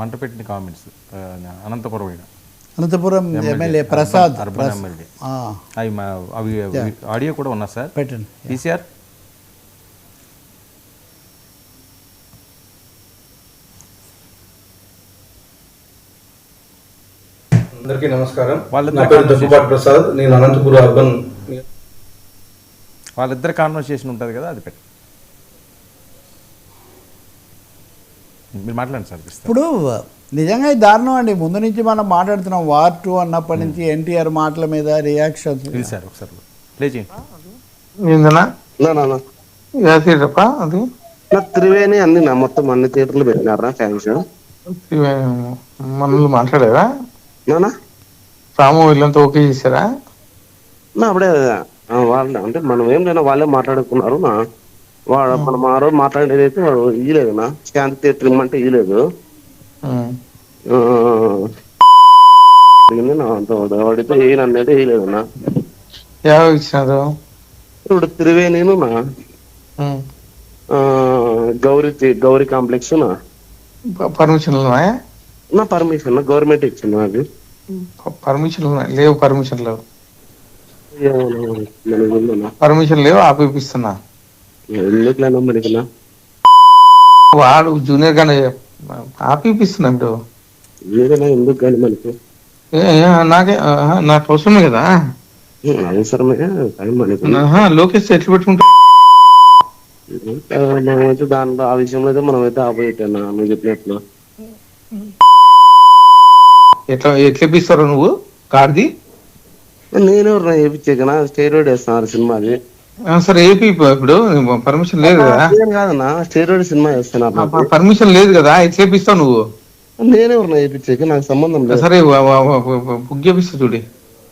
మంట పెట్టిన comments Anantapuram. Anantapuram MLA Prasad urban MLA. ఆ, అవి మా అవి ఆడియో కూడా ఉన్నా సార్? పెట్టండి. టీసీఆర్ అందరికీ నమస్కారం. వాళ్ళిద్దరు నా పేరు దగ్గుబాటి ప్రసాద్ నేను అనంతపురం అర్బన్ వాళ్ళిద్దరు కాన్వర్సేషన్ ఉంటుంది కదా అది పెట్టి మీరు మాట్లాడండి సార్ ఇప్పుడు నిజంగా ఇది దారుణం అండి. ముందు నుంచి మనం మాట్లాడుతున్నాం వార్ టూ అన్నప్పటి నుంచి ఎన్టీఆర్ మాటల మీద రియాక్షన్స్ ఇది సార్ ఒకసారి థియేటర్పా అది. నా త్రివేణి అన్ని నా మొత్తం అన్ని థియేటర్లు పెట్టినారా ఫ్యాన్స్? మనల్ని మాట్లాడారా నానా రాము వీళ్ళంతా ఓకే చేశారా? నా అప్పుడే ఆ, వాళ్ళు అంటే మనం ఏం లేనా వాళ్ళే మాట్లాడుకున్నారు నా. వాడు మనం ఆ రోజు మాట్లాడేది అయితే వాడు ఇయ్యలేదు నా. శాంతి ఇయ్యలేదు. అడిగింది నా అంత వాడు. వాడితే ఈయన అనేది ఎవరు ఇచ్చినారు? ఇప్పుడు త్రివేణిను నా. గౌరీ గౌరీ కాంప్లెక్స్ నా. ప- పర్మిషన్లు ఉన్నాయా నా పర్మిషన్ గవర్నమెంట్ ఇచ్చింది అది ప- పర్మిషన్లు ఉన్నాయి లేవు పర్మిషన్ లేవు. పర్మిషన్ లేవు ఆపిపిస్తున్నా. ఎందుకులేనా మనకి నా వాడు జూనియర్ గానే ఆపిపిస్తున్నా ఇప్పుడు ఏదైనా ఎందుకు కానీ మనకి? ఏ, ఏ, నాకే ఆహా, నాకు అవసరమే కదా? అవసరమే కానీ మనకి. ఆహా, లోకేష్ ఎట్లా పెట్టుకుంటా? ఆ, మనమైతే దాంట్లో ఆ విషయంలో అయితే మనమైతే ఆపోజిట్ అన్న నువ్వు చెప్పినట్లు ఎట్లా ఎట్లా ఇప్పిస్తావు నువ్వు? కార్ది? నేనెవరు వేయించాకనా స్టేరోడ్ వేస్తున్నారు సినిమాది సరే ఏపీ ఇప్పుడు పర్మిషన్ లేదు కదా. ఏం కాదన్నా స్టేరోడ్ సినిమా వేస్తున్నారు నాకు. పర్మిషన్ లేదు కదా ఎట్లా ఇప్పిస్తావు నువ్వు. నేనెవరు వేయించాక నాకు సంబంధం లేదు. సరే బుక్ చేపిస్తా చూడి.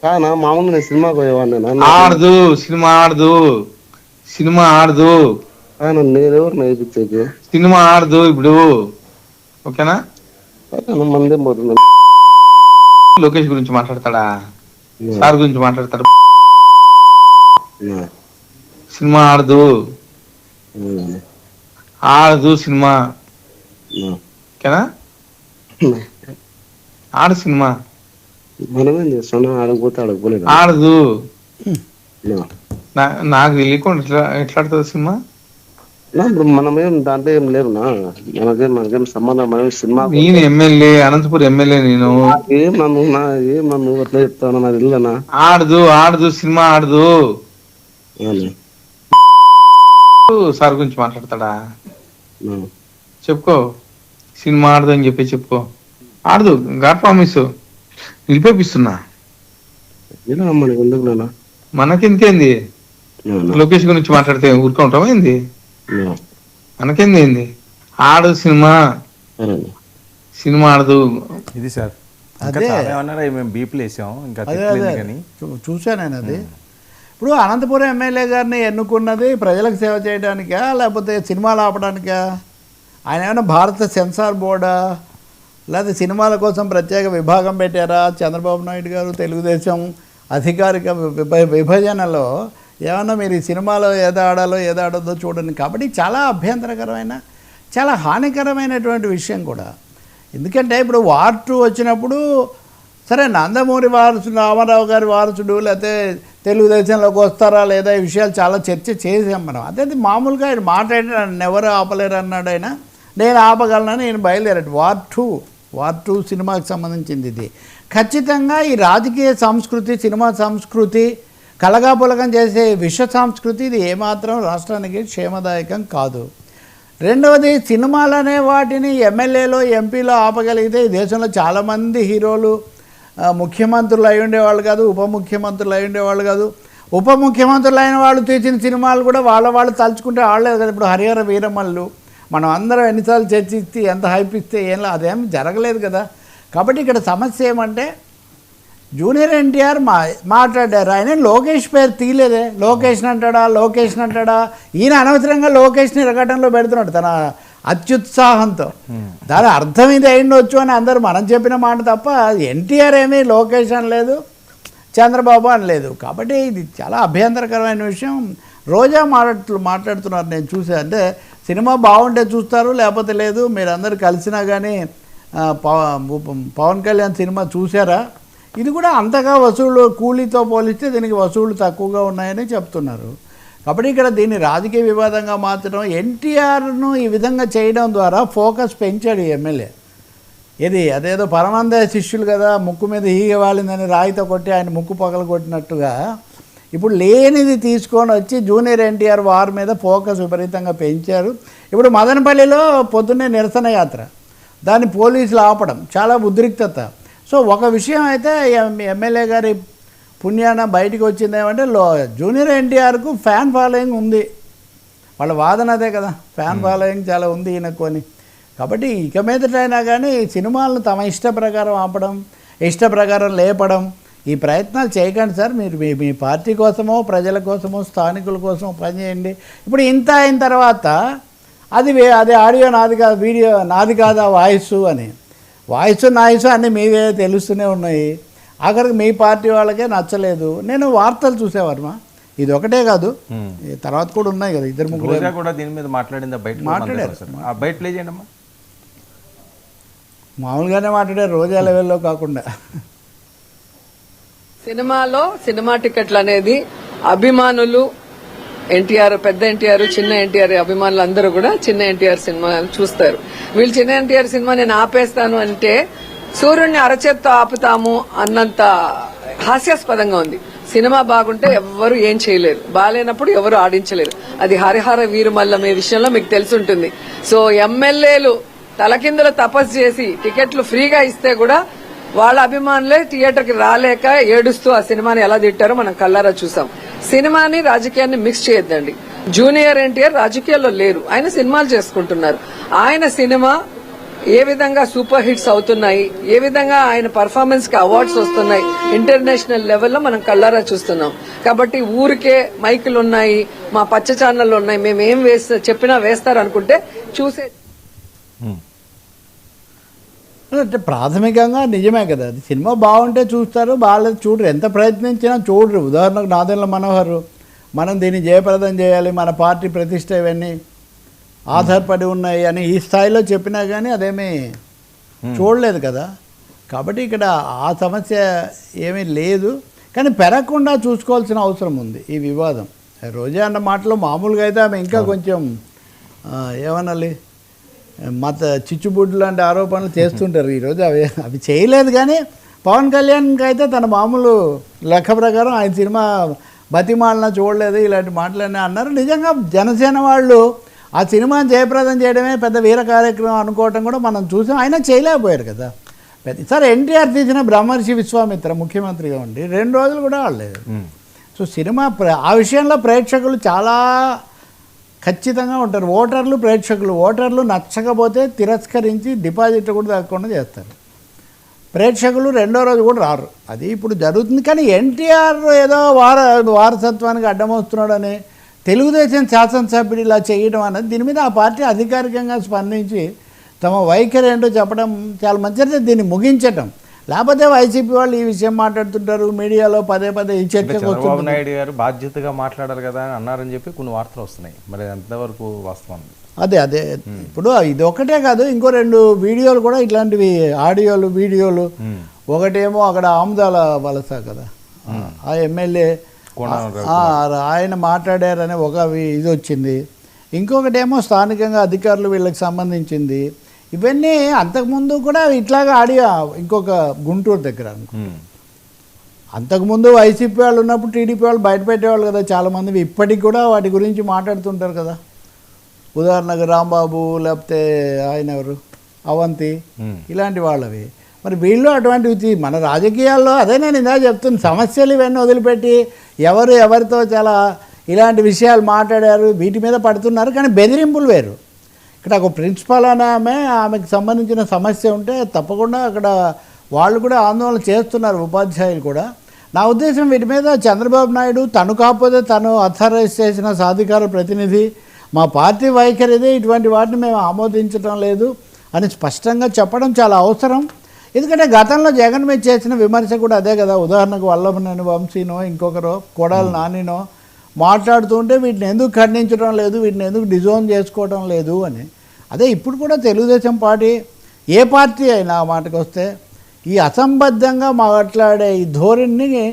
కానా మామూలుగా నేను సినిమాకి పోయేవాడిని ఆడదు సినిమా ఆడదు. సినిమా ఆడదు. కానా నేనెవరు వేయించాక సినిమా ఆడదు ఇప్పుడు. ఓకేనా? మందే పోతుంది? లోకేష్ గురించి మాట్లాడతాడా? సార్ గురించి మాట్లాడతాడు? సినిమా ఆడదు. ఆడదు సినిమా. ఓకేనా? ఆడు సినిమా. మనమేం చేస్తున్నాం ఆడకపోతే ఆడకపోలేదు? ఆడదు. నాకు తెలియకుండా ఎట్లా ఎట్లా ఆడుతుంది సినిమా? ఇప్పుడు మనమేం దాంట్లో ఏం లేరు నా. మనకేం మనకేం సంబంధం మనం సినిమా నేను ఎమ్మెల్యే అనంతపురం ఎమ్మెల్యే నేను. ఏం నన్ను నా ఏం నన్ను అట్లా చెప్తాను నాకు తెలియనా ఆడదు ఆడదు సినిమా ఆడదు. సార్ గురించి మాట్లాడతాడా? చెప్పుకో. సినిమా ఆడదు అని చెప్పి చెప్పుకో. ఆడదు. గాడ్ ప్రామిస్ నిలిపేపిస్తున్నా. మనకి ఎందుకు నాన్న? మనకెందుకేంది? నాన్న, లోకేష్ గురించి మాట్లాడితే ఊరుకుంటావా ఏంది? మనకేంది ఏంది? ఆడదు సినిమా. సినిమా ఆడదు. ఇది సార్. అదే. ఏమన్నారా? మేము బీపులు వేసాం. ఇంకా అదే తిట్టలేదు అదే. కానీ. చూ- చూశాను నేను అది. ఇప్పుడు అనంతపురం ఎమ్మెల్యే గారిని ఎన్నుకున్నది ప్రజలకు సేవ చేయడానికా లేకపోతే సినిమాలు ఆపడానికా? ఆయన ఏమైనా భారత సెన్సార్ బోర్డా? లేకపోతే సినిమాల కోసం ప్రత్యేక విభాగం పెట్టారా? చంద్రబాబు నాయుడు గారు తెలుగుదేశం అధికారిక విభ విభజనలో ఏమన్నా మీరు ఈ సినిమాలో ఏదో ఆడాలో ఏదో ఆడదో చూడండి. కాబట్టి చాలా అభ్యంతరకరమైన చాలా హానికరమైనటువంటి విషయం కూడా. ఎందుకంటే ఇప్పుడు వార్ టూ వచ్చినప్పుడు సరే నందమూరి వారసుడు రామారావు గారి వారసుడు లేకపోతే తెలుగుదేశంలోకి వస్తారా లేదా ఈ విషయాలు చాలా చర్చ చేసాం మనం. అదే మామూలుగా ఆయన మాట్లాడి నన్ను ఎవరు ఆపలేరు అన్నాడు ఆయన. నేను ఆపగలనని నేను బయలుదేరాడు. వార్ టూ వార్ టూ సినిమాకి సంబంధించింది ఇది. ఖచ్చితంగా ఈ రాజకీయ సంస్కృతి సినిమా సంస్కృతి కలగాపులగం చేసే విశ్వ సంస్కృతి ఇది ఏమాత్రం రాష్ట్రానికి క్షేమదాయకం కాదు. రెండవది సినిమాలనే వాటిని ఎమ్మెల్యేలో ఎంపీలో ఆపగలిగితే ఈ దేశంలో చాలామంది హీరోలు ముఖ్యమంత్రులు అయి ఉండేవాళ్ళు కాదు ఉప ముఖ్యమంత్రులు అయి ఉండేవాళ్ళు కాదు. ఉప ముఖ్యమంత్రులు అయిన వాళ్ళు తీసిన సినిమాలు కూడా వాళ్ళ వాళ్ళు తలుచుకుంటే ఆడలేదు కదా ఇప్పుడు హరిహర వీరమల్లు. మనం అందరం ఎన్నిసార్లు చర్చిస్తే ఎంత హైప్ ఇస్తే ఏం అదేం జరగలేదు కదా. కాబట్టి ఇక్కడ సమస్య ఏమంటే జూనియర్ ఎన్టీఆర్ మా మాట్లాడారు. ఆయన లోకేష్ పేరు తీయలేదే. లోకేష్ని అంటాడా? లోకేష్ని అంటాడా? ఈయన అనవసరంగా లోకేష్ని ఇరగటంలో పెడుతున్నాడు. తన అత్యుత్సాహంతో. దాని అర్థం ఇది అయిండొచ్చు అని అందరూ మనం చెప్పిన మాట తప్ప ఎన్టీఆర్ ఏమీ లోకేష్ అనలేదు చంద్రబాబు అనలేదు కాబట్టి ఇది చాలా అభ్యంతరకరమైన విషయం. రోజా మాట్లాడు మాట్లాడుతున్నారు. నేను చూసే అంటే సినిమా బాగుంటే చూస్తారు లేకపోతే లేదు మీరందరూ కలిసినా కానీ పవ- పవన్ కళ్యాణ్ సినిమా చూసారా? ఇది కూడా అంతగా వసూళ్ళు కూలీతో పోలిస్తే దీనికి వసూళ్ళు తక్కువగా ఉన్నాయని చెప్తున్నారు. కాబట్టి ఇక్కడ దీన్ని రాజకీయ వివాదంగా మార్చడం ఎన్టీఆర్ను ఈ విధంగా చేయడం ద్వారా ఫోకస్ పెంచాడు ఈ ఎమ్మెల్యే. ఇది అదేదో పరమానంద శిష్యులు కదా ముక్కు మీద ఈగ వాలిందని రాయితో కొట్టి ఆయన ముక్కు పగల కొట్టినట్టుగా ఇప్పుడు లేనిది తీసుకొని వచ్చి జూనియర్ ఎన్టీఆర్ వారి మీద ఫోకస్ విపరీతంగా పెంచారు. ఇప్పుడు మదనపల్లిలో పొద్దున్నే నిరసన యాత్ర. దాన్ని పోలీసులు ఆపడం చాలా ఉద్రిక్తత. సో ఒక విషయం అయితే ఎం- ఎమ్మెల్యే గారి పుణ్యాన బయటికి వచ్చింది ఏమంటే లో జూనియర్ ఎన్టీఆర్కు ఫ్యాన్ ఫాలోయింగ్ ఉంది. వాళ్ళ వాదన అదే కదా ఫ్యాన్ ఫాలోయింగ్ చాలా ఉంది ఈయనకు అని. కాబట్టి ఇక మీదటైనా కానీ సినిమాలను తమ ఇష్ట ప్రకారం ఆపడం ఇష్ట ప్రకారం లేపడం ఈ ప్రయత్నాలు చేయకండి సార్. మీరు మీ మీ పార్టీ కోసమో ప్రజల కోసమో స్థానికుల కోసమో పనిచేయండి. ఇప్పుడు ఇంత అయిన తర్వాత అది అది ఆడియో నాది కాదు వీడియో నాది కాదా వాయిస్ అని. వాయిస్ నాయిస్ అన్నీ మీవే తెలుస్తూనే ఉన్నాయి. ఆఖరికి మీ పార్టీ వాళ్ళకే నచ్చలేదు. నేను వార్తలు చూసేవారమా ఇది ఒకటే కాదు. తర్వాత కూడా ఉన్నాయి కదా ఇద్దరు ముగ్గురు. కూడా దీని మీద మాట్లాడిందా? బయట మాట్లాడారు. బయట మామూలుగానే మాట్లాడారు రోజా లెవెల్లో కాకుండా. సినిమాలో సినిమా టికెట్లు అనేది అభిమానులు ఎన్టీఆర్ పెద్ద ఎన్టీఆర్ చిన్న ఎన్టీఆర్ అభిమానులు అందరూ కూడా చిన్న ఎన్టీఆర్ సినిమా చూస్తారు. వీళ్ళు చిన్న ఎన్టీఆర్ సినిమా నేను ఆపేస్తాను అంటే సూర్యుడిని అరచేత్తో ఆపుతాము అన్నంత హాస్యాస్పదంగా ఉంది. సినిమా బాగుంటే ఎవ్వరు ఏం చేయలేరు. బాగాలేనప్పుడు ఎవరు ఆడించలేరు. అది హరిహర వీరుమల్లం ఈ విషయంలో మీకు తెలుసుంటుంది సో ఎమ్మెల్యేలు తలకిందుల తపస్సు చేసి టికెట్లు ఫ్రీగా ఇస్తే కూడా వాళ్ళ అభిమానులే థియేటర్కి రాలేక ఏడుస్తూ ఆ సినిమాని ఎలా తిట్టారో మనం కల్లారా చూసాం. సినిమాని రాజకీయాన్ని మిక్స్ చేయొద్దండి. జూనియర్ ఎన్టీఆర్ రాజకీయాల్లో లేరు. ఆయన సినిమాలు చేసుకుంటున్నారు. ఆయన సినిమా ఏ విధంగా సూపర్ హిట్స్ అవుతున్నాయి ఏ విధంగా ఆయన పర్ఫార్మెన్స్కి అవార్డ్స్ వస్తున్నాయి ఇంటర్నేషనల్ లెవెల్లో మనం కళ్ళారా చూస్తున్నాం. కాబట్టి ఊరికే మైకులు ఉన్నాయి మా పచ్చ ఛానళ్ళు ఉన్నాయి మేము ఏం వేస్తా చెప్పినా వేస్తారు అనుకుంటే చూసే అంటే ప్రాథమికంగా నిజమే కదా. అది సినిమా బాగుంటే చూస్తారు బాగాలేదు చూడరు. ఎంత ప్రయత్నించినా చూడరు. ఉదాహరణకు నాదెండ్ల మనోహరు. మనం దీన్ని జయప్రదం చేయాలి మన పార్టీ ప్రతిష్ట ఇవన్నీ. ఆధారపడి ఉన్నాయి అని ఈ స్థాయిలో చెప్పినా కానీ అదేమీ చూడలేదు కదా. కాబట్టి ఇక్కడ ఆ సమస్య ఏమీ లేదు. కానీ పెరగకుండా చూసుకోవాల్సిన అవసరం ఉంది ఈ వివాదం. రోజా అన్న మాటలో మామూలుగా అయితే ఆమె ఇంకా కొంచెం ఏమనాలి మత చిచ్చుబుడ్డు లాంటి ఆరోపణలు చేస్తుంటారు ఈరోజు అవి అవి చేయలేదు కానీ పవన్ కళ్యాణ్కి అయితే తన మామూలు లెక్క ప్రకారం ఆయన సినిమా బతిమాలన చూడలేదు ఇలాంటి మాటలన్నీ అన్నారు. నిజంగా జనసేన వాళ్ళు ఆ సినిమాని జయప్రదం చేయడమే పెద్ద వీర కార్యక్రమం అనుకోవటం కూడా మనం చూసాం. ఆయన చేయలేకపోయారు కదా. సార్ ఎన్టీఆర్ తీసిన బ్రహ్మర్షి విశ్వామిత్ర ముఖ్యమంత్రిగా ఉండి రెండు రోజులు కూడా ఆడలేదు. సో సినిమా ప్ర- ఆ విషయంలో ప్రేక్షకులు చాలా ఖచ్చితంగా ఉంటారు. ఓటర్లు ప్రేక్షకులు ఓటర్లు నచ్చకపోతే తిరస్కరించి డిపాజిట్ కూడా తగ్గకుండా చేస్తారు. ప్రేక్షకులు రెండో రోజు కూడా రారు. అది ఇప్పుడు జరుగుతుంది. కానీ ఎన్టీఆర్ ఏదో వార వారసత్వానికి అడ్డమొస్తున్నాడని తెలుగుదేశం శాసనసభ్యుడు ఇలా చేయడం అనేది దీని మీద ఆ పార్టీ అధికారికంగా స్పందించి తమ వైఖరి ఏంటో చెప్పడం చాలా మంచిది దీన్ని ముగించటం. లేకపోతే వైసీపీ వాళ్ళు ఈ విషయం మాట్లాడుతుంటారు మీడియాలో పదే పదే ఈ అంటే చర్చకు చంద్రబాబు నాయుడు గారు బాధ్యతగా మాట్లాడారు కదా అని అన్నారని చెప్పి కొన్ని వార్తలు వస్తున్నాయి. మరి ఎంతవరకు వాస్తవం? అదే అదే. ఇప్పుడు ఇది ఒకటే కాదు ఇంకో రెండు వీడియోలు కూడా ఇట్లాంటివి ఆడియోలు వీడియోలు. ఒకటేమో అక్కడ ఆముదాల వలస కదా. ఆ ఎమ్మెల్యే ఆయన మాట్లాడారనే ఒక ఇది వచ్చింది. ఇంకొకటేమో స్థానికంగా అధికారులు వీళ్ళకి సంబంధించింది. ఇవన్నీ అంతకుముందు కూడా ఇట్లాగా ఆడియో ఇంకొక గుంటూరు దగ్గర. అంతకుముందు వైసీపీ వాళ్ళు ఉన్నప్పుడు టీడీపీ వాళ్ళు బయట పెట్టేవాళ్ళు కదా చాలామంది. ఇప్పటికి కూడా వాటి గురించి మాట్లాడుతుంటారు కదా. ఉదాహరణకు రాంబాబు లేకపోతే ఆయన ఎవరు? అవంతి. ఇలాంటి వాళ్ళవి. మరి వీళ్ళు అటువంటివి మన రాజకీయాల్లో అదే నేను ఇందా చెప్తున్న సమస్యలు ఇవన్నీ వదిలిపెట్టి ఎవరు ఎవరితో చాలా ఇలాంటి విషయాలు మాట్లాడారు వీటి మీద పడుతున్నారు కానీ బెదిరింపులు వేరు. ఇక్కడ ఒక ప్రిన్సిపాల్ అనే ఆమె ఆమెకు సంబంధించిన సమస్య ఉంటే తప్పకుండా అక్కడ వాళ్ళు కూడా ఆందోళన చేస్తున్నారు ఉపాధ్యాయులు కూడా. నా ఉద్దేశం వీటి మీద చంద్రబాబు నాయుడు తను కాకపోతే తను అథరైజ్ చేసిన సాధికార ప్రతినిధి మా పార్టీ వైఖరిదే ఇటువంటి వాటిని మేము ఆమోదించడం లేదు అని స్పష్టంగా చెప్పడం చాలా అవసరం. ఎందుకంటే గతంలో జగన్ మీద చేసిన విమర్శ కూడా అదే కదా. ఉదాహరణకు వల్లభనేని వంశీనో ఇంకొకరో కొడాలి నానినో మాట్లాడుతుంటే వీటిని ఎందుకు ఖండించడం లేదు వీటిని ఎందుకు డిజోన్ చేసుకోవడం లేదు అని. అదే ఇప్పుడు కూడా తెలుగుదేశం పార్టీ ఏ పార్టీ అయినా మాటకు వస్తే ఈ అసంబద్ధంగా మాట్లాడే ఈ ధోరణిని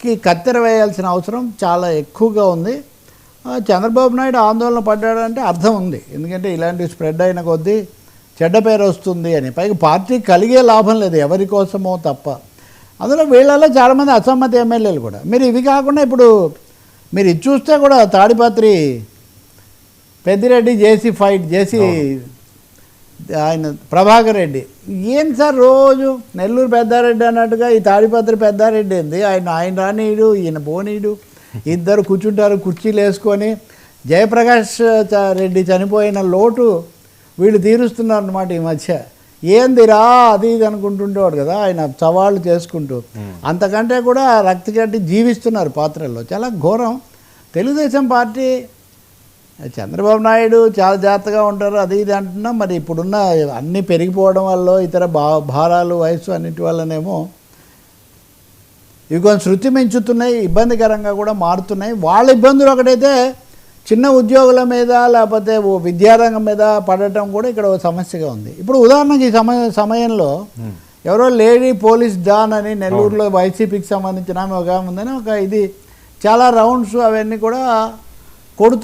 కి కత్తెర వేయాల్సిన అవసరం చాలా ఎక్కువగా ఉంది. చంద్రబాబు నాయుడు ఆందోళన పడ్డాడంటే అర్థం ఉంది. ఎందుకంటే ఇలాంటివి స్ప్రెడ్ అయిన కొద్దీ చెడ్డ పేరు వస్తుంది అని. పైగా పార్టీ కలిగే లాభం లేదు ఎవరి కోసమో తప్ప. అందులో వీళ్ళలో చాలామంది అసమ్మతి ఎమ్మెల్యేలు కూడా. మీరు ఇవి కాకుండా ఇప్పుడు మీరు ఇది చూస్తే కూడా Tadipatri Peddireddy JC fight JC ఆయన ప్రభాకర్ రెడ్డి. ఏం సార్ రోజు నెల్లూరు పెద్దారెడ్డి అన్నట్టుగా ఈ తాడిపత్రి పెద్దారెడ్డి ఏంది? ఆయన ఆయన రానీయుడు ఈయన పోనీయుడు. ఇద్దరు కూర్చుంటారు కుర్చీలు వేసుకొని. జయప్రకాష్ రెడ్డి చనిపోయిన లోటు వీళ్ళు తీరుస్తున్నారు అనమాట ఈ మధ్య. ఏందిరా అది ఇది అనుకుంటుండేవాడు కదా ఆయన సవాళ్ళు చేసుకుంటూ. అంతకంటే కూడా రక్తి కట్టి జీవిస్తున్నారు పాత్రల్లో. చాలా ఘోరం. తెలుగుదేశం పార్టీ చంద్రబాబు నాయుడు చాలా జాగ్రత్తగా ఉంటారు అది ఇది అంటున్నా. మరి ఇప్పుడున్న అన్నీ పెరిగిపోవడం వల్ల ఇతర భా భారాలు వయసు అన్నిటి వల్లనేమో ఇవి కొంచెం శృతి మించుతున్నాయి ఇబ్బందికరంగా కూడా మారుతున్నాయి. వాళ్ళ ఇబ్బందులు ఒకటైతే చిన్న ఉద్యోగుల మీద లేకపోతే ఓ విద్యారంగం మీద పడటం కూడా ఇక్కడ ఒక సమస్యగా ఉంది. ఇప్పుడు ఉదాహరణకి ఈ సమయ సమయంలో ఎవరో లేడీ పోలీస్ డాన్ అని నెల్లూరులో వైసీపీకి సంబంధించిన ఆమె ఒక ఉందని ఒక ఇది చాలా రౌండ్స్ అవన్నీ కూడా కొడుతూ